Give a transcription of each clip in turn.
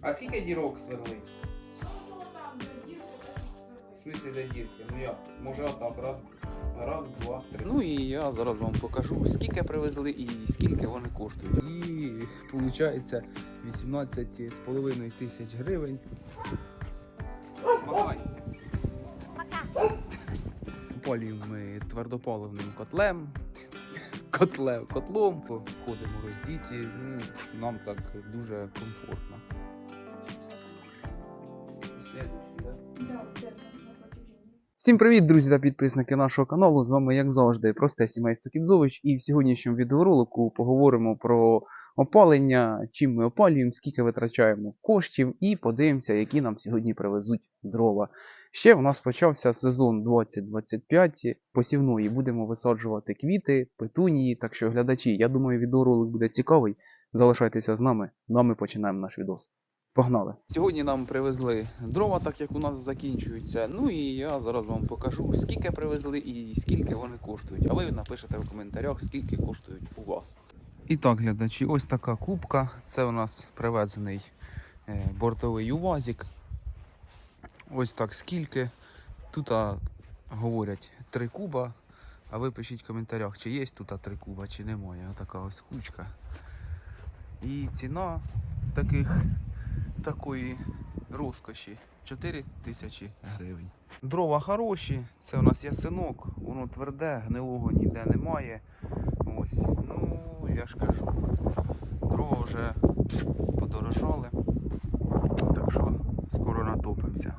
А скільки дірок сверлить? В смысле де дірки? Ну як? Може отак, раз, раз, два, три. Ну і я зараз вам покажу, скільки привезли і скільки вони коштують. І виходить 18,5 тисяч гривень. Махай. Опалюємо ми твердопаливним котлем. Котлем, котлом. Ходимо роздіті. Ну, нам так дуже комфортно. Всім привіт, друзі та підписники нашого каналу. З вами, як завжди, просте сімейство Кібзович. І в сьогоднішньому відеоролику поговоримо про опалення, чим ми опалюємо, скільки витрачаємо коштів, і подивимося, які нам сьогодні привезуть дрова. Ще в нас почався сезон 2025 посівної. Будемо висаджувати квіти, петунії. Так що, глядачі, я думаю, відеоролик буде цікавий. Залишайтеся з нами. Ну а ми починаємо наш відос. Погнали! Сьогодні нам привезли дрова, так як у нас закінчуються. Ну і я зараз вам покажу, скільки привезли і скільки вони коштують. А ви напишете в коментарях, скільки коштують у вас. І так, глядачі, ось така кубка. Це у нас привезений е, бортовий УВАЗик. Ось так скільки. Тут а, говорять 3 куба. А ви пишіть в коментарях, чи є тут 3 куба, чи немає. Отака ось кучка. І ціна таких, такої розкоші 4 тисячі гривень. Дрова хороші, це у нас ясинок, воно тверде, гнилого ніде немає. Ось, ну я ж кажу, дрова вже подорожали, так що скоро натопимося.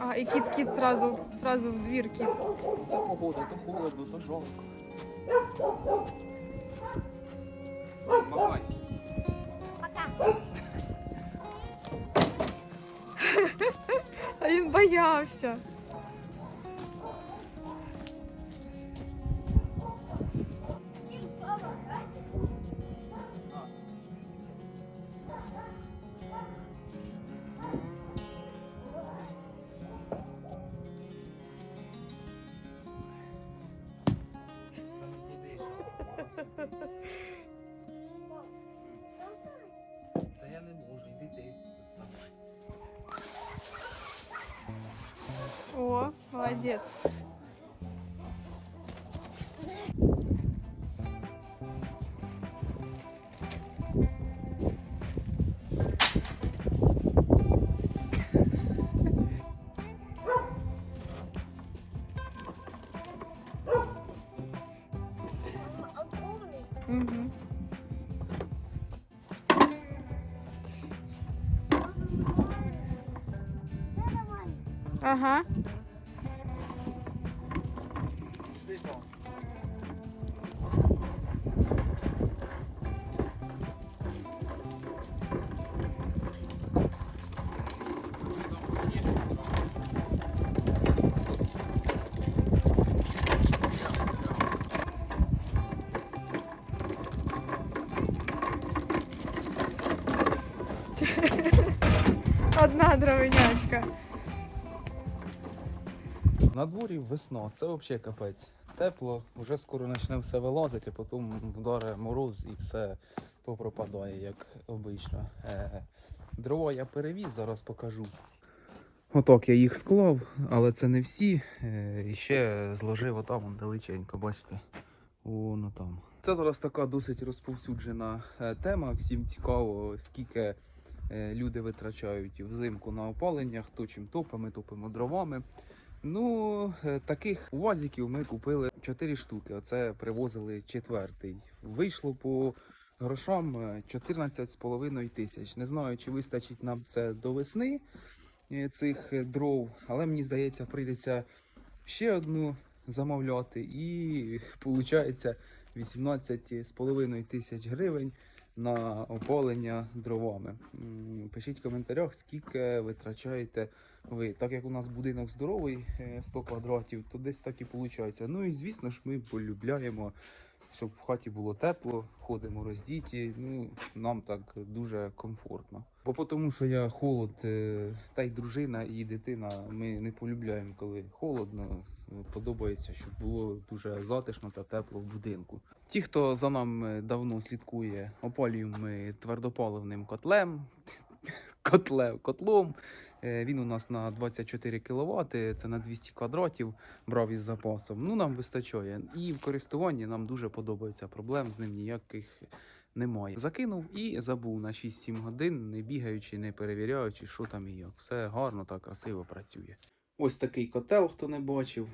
А, и кит-кит сразу, сразу в двірки. Це погода, то холодно, то жарко. Махай. Пока. А він боявся. Та я не можу, йди ти. О, молодець. Одна дровинячка. На дворі весна, це взагалі капець. Тепло, вже скоро почне все вилазити, а потім вдаре мороз і все попропадає, як обично. Е, дрова я перевіз, зараз покажу. Отак я їх склав, але це не всі. Е, і ще зложив отам далеченько, бачите. Воно там. Це зараз така досить розповсюджена е, тема. Всім цікаво, скільки люди витрачають взимку на опалення, хто чим топить, ми топимо дровами. Ну, е, таких УАЗиків ми купили 4 штуки. Оце привозили четвертий. Вийшло по грошам е, 14,5 тисяч. Не знаю, чи вистачить нам це до весни е, цих е, дров, але мені здається, прийдеться ще одну замовляти. І виходить 18,5 тисяч гривень на опалення дровами. Пишіть в коментарях, скільки витрачаєте ви. Так як у нас будинок здоровий, е, 100 квадратів, то десь так і виходить. Ну і звісно ж, ми полюбляємо, щоб в хаті було тепло, ходимо роздіті. Ну, нам так дуже комфортно. Бо тому, що я холод, е, та й дружина, і дитина, ми не полюбляємо, коли холодно. Подобається, щоб було дуже затишно та тепло в будинку. Ті, хто за нами давно слідкує, опалюємо твердопаливним котлем, котлем, котлом. Е, Він у нас на 24 кВт, це на 200 квадратів, брав із запасом. Ну, нам вистачає. І в користуванні нам дуже подобається. Проблем з ним ніяких немає. Закинув і забув на 6-7 годин, не бігаючи, не перевіряючи, що там і як. Все гарно та красиво працює. Ось такий котел, хто не бачив.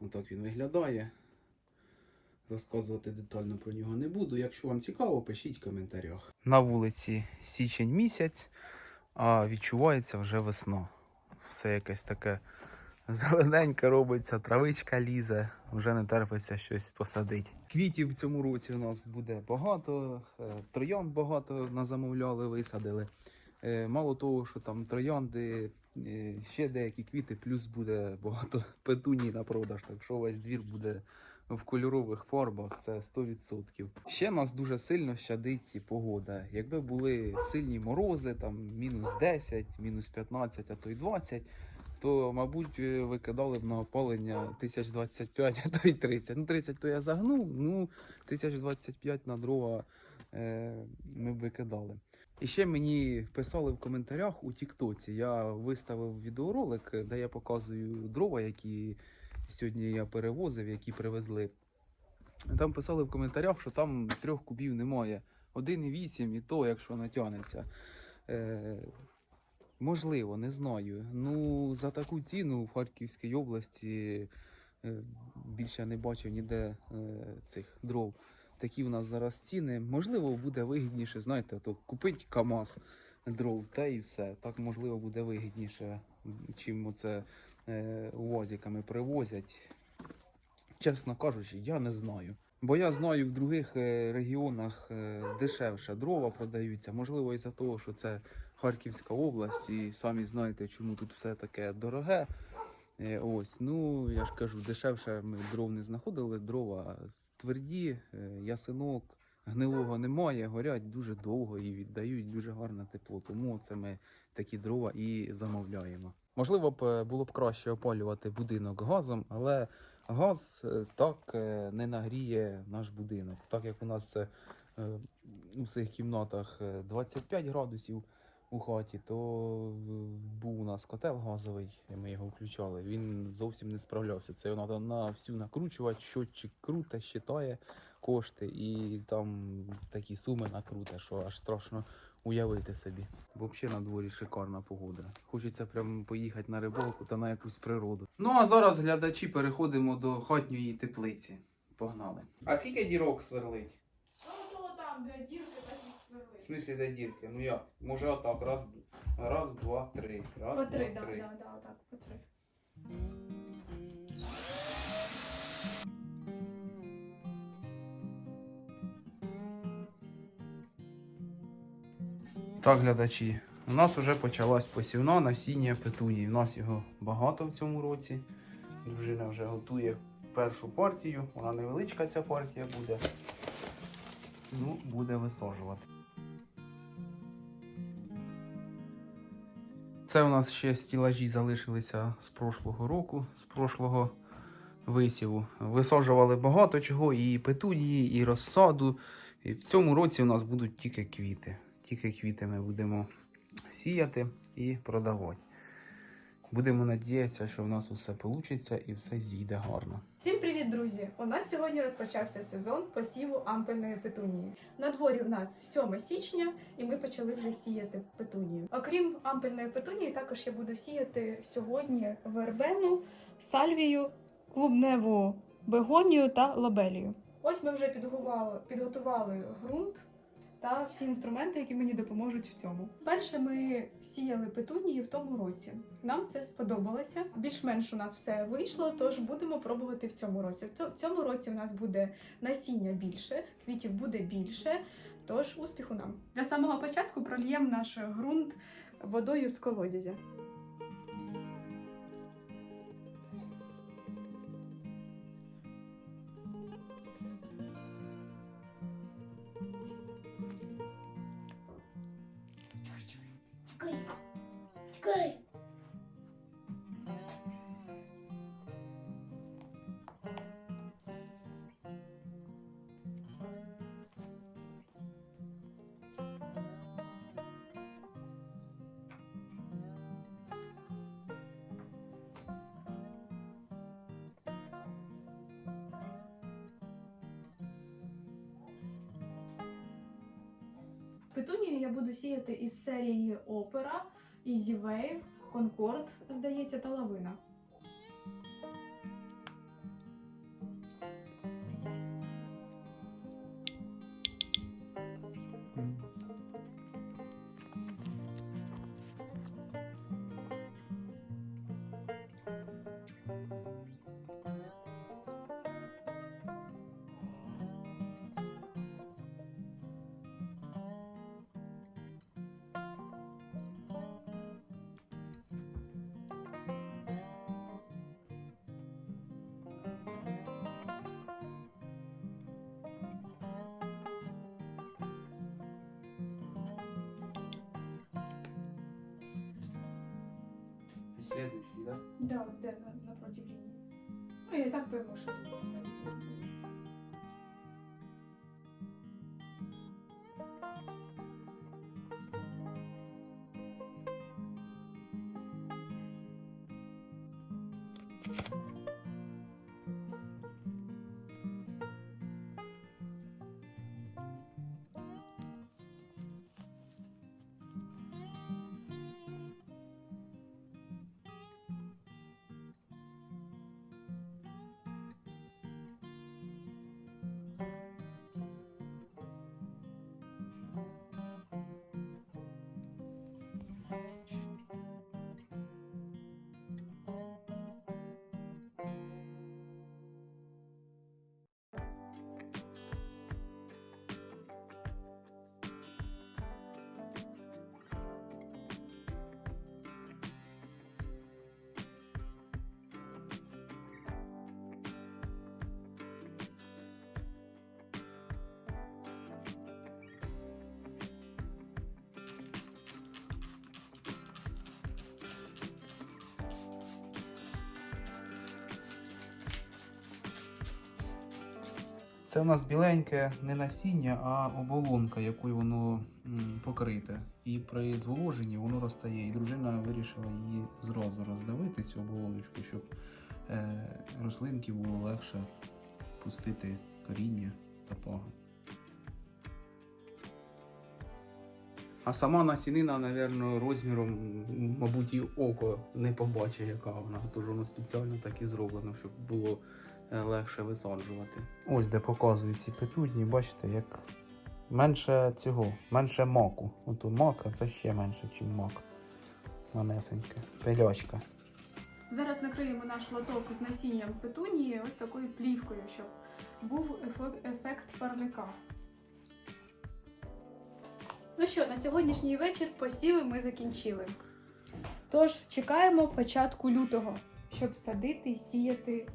Отак він виглядає. Розказувати детально про нього не буду. Якщо вам цікаво, пишіть в коментарях. На вулиці січень місяць, а відчувається вже весна. Все якесь таке зелененьке робиться, травичка лізе, вже не терпиться щось посадити. Квітів в цьому році у нас буде багато, е, троянд багато назамовляли, висадили. Е, Мало того, що там троянди, е, ще деякі квіти, плюс буде багато петуній на продаж, так що весь двір буде в кольорових фарбах, це 100%. Ще нас дуже сильно щадить погода. Якби були сильні морози, там мінус 10, мінус 15, а то й 20, то, мабуть, е, викидали б на опалення 1025, а то й 30. Ну, 30 то я загнув, ну 1025 на дрова е, ми б викидали. І ще мені писали в коментарях у Тіктоці. Я виставив відеоролик, де я показую дрова, які сьогодні я перевозив, які привезли. Там писали в коментарях, що там трьох кубів немає. 1,8 і то, якщо натягнеться. Е, можливо, не знаю. Ну, за таку ціну в Харківській області е, більше не бачив ніде е, цих дров. Такі в нас зараз ціни. Можливо, буде вигідніше, знаєте, то купить КАМАЗ дров, та і все. Так можливо буде вигідніше, чим оце е, привозять. Чесно кажучи, я не знаю. Бо я знаю, в других регіонах дешевше дрова продаються. Можливо, із-за того, що це Харківська область, і самі знаєте, чому тут все таке дороге. Е, Ось, ну я ж кажу, дешевше ми дров не знаходили. Дрова тверді, е, ясинок, гнилого немає, горять дуже довго і віддають дуже гарне тепло. Тому це ми такі дрова і замовляємо. Можливо б е, було б краще опалювати будинок газом, але газ так не нагріє наш будинок. Так як у нас у всіх кімнатах е, 25 градусів у хаті, то е, був у нас котел газовий, і ми його включали. Він зовсім не справлявся. Це треба на всю накручувати, щотчик круте, щитає кошти, і там такі суми накруте, що аж страшно уявити собі. Взагалі на дворі шикарна погода. Хочеться прямо поїхати на рибалку та на якусь природу. Ну а зараз глядачі переходимо до хатньої теплиці. Погнали. А скільки дірок сверлить? Ну, там, де і В смислі, де дірки? Ну як? Може отак, раз, раз, два, три. Раз, По три, два, да, три. да, да, так, по три. Так, глядачі, у нас вже почалась посівна насіння петунії. У нас його багато в цьому році. Дружина вже готує першу партію. Вона невеличка ця партія буде. Ну, буде висаджувати. Це у нас ще стілажі залишилися з прошлого року, з прошлого висіву. Висаджували багато чого, і петунії, і розсаду. І в цьому році у нас будуть тільки квіти. Тільки квіти ми будемо сіяти і продавати. Будемо надіятися, що в нас усе вийде і все зійде гарно. Всім привіт, друзі! У нас сьогодні розпочався сезон посіву ампельної петунії. На дворі у нас 7 січня, і ми почали вже сіяти петунію. Окрім ампельної петунії, також я буду сіяти сьогодні вербену, сальвію, клубневу бегонію та лабелію. Ось ми вже підготували, підготували ґрунт та всі інструменти, які мені допоможуть в цьому. Перше ми сіяли петунії в тому році. Нам це сподобалося. Більш-менш у нас все вийшло, тож будемо пробувати в цьому році. В цьому році в нас буде насіння більше, квітів буде більше. Тож успіху нам. Для самого початку прольємо наш ґрунт водою з колодязя. Петунію я буду сіяти із серії Опера, Wave, Concord, здається, та Лавина. Слідуючий, да? Да, да, на, напротив линии. Ну, я так пойму, що. Це у нас біленьке не насіння, а оболонка, якою воно покрите. І при зволоженні воно розтає. І дружина вирішила її зразу роздавити, цю оболоночку, щоб е, рослинки було легше пустити коріння та пагон. А сама насінина, напевно, розміром, мабуть, і око не побачить, яка вона. Тож воно спеціально так і зроблено, щоб було легше висаджувати. Ось де показують ці петудні, бачите, як менше цього, менше маку. Ото мак, а це ще менше, ніж мак. Манесеньке. Пилячка. Зараз накриємо наш лоток з насінням петунії ось такою плівкою, щоб був ефект парника. Ну що, на сьогоднішній вечір посіви ми закінчили. Тож чекаємо початку лютого, щоб садити і сіяти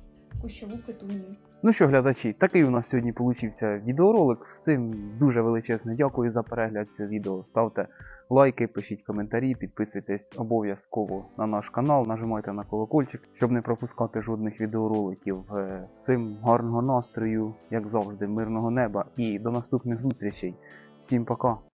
кущову петунію. Ну що, глядачі, такий у нас сьогодні получився відеоролик. Всім дуже величезне дякую за перегляд цього відео. Ставте лайки, пишіть коментарі, підписуйтесь обов'язково на наш канал, нажимайте на колокольчик, щоб не пропускати жодних відеороликів. Е, Всім гарного настрою, як завжди, мирного неба і до наступних зустрічей. Всім пока!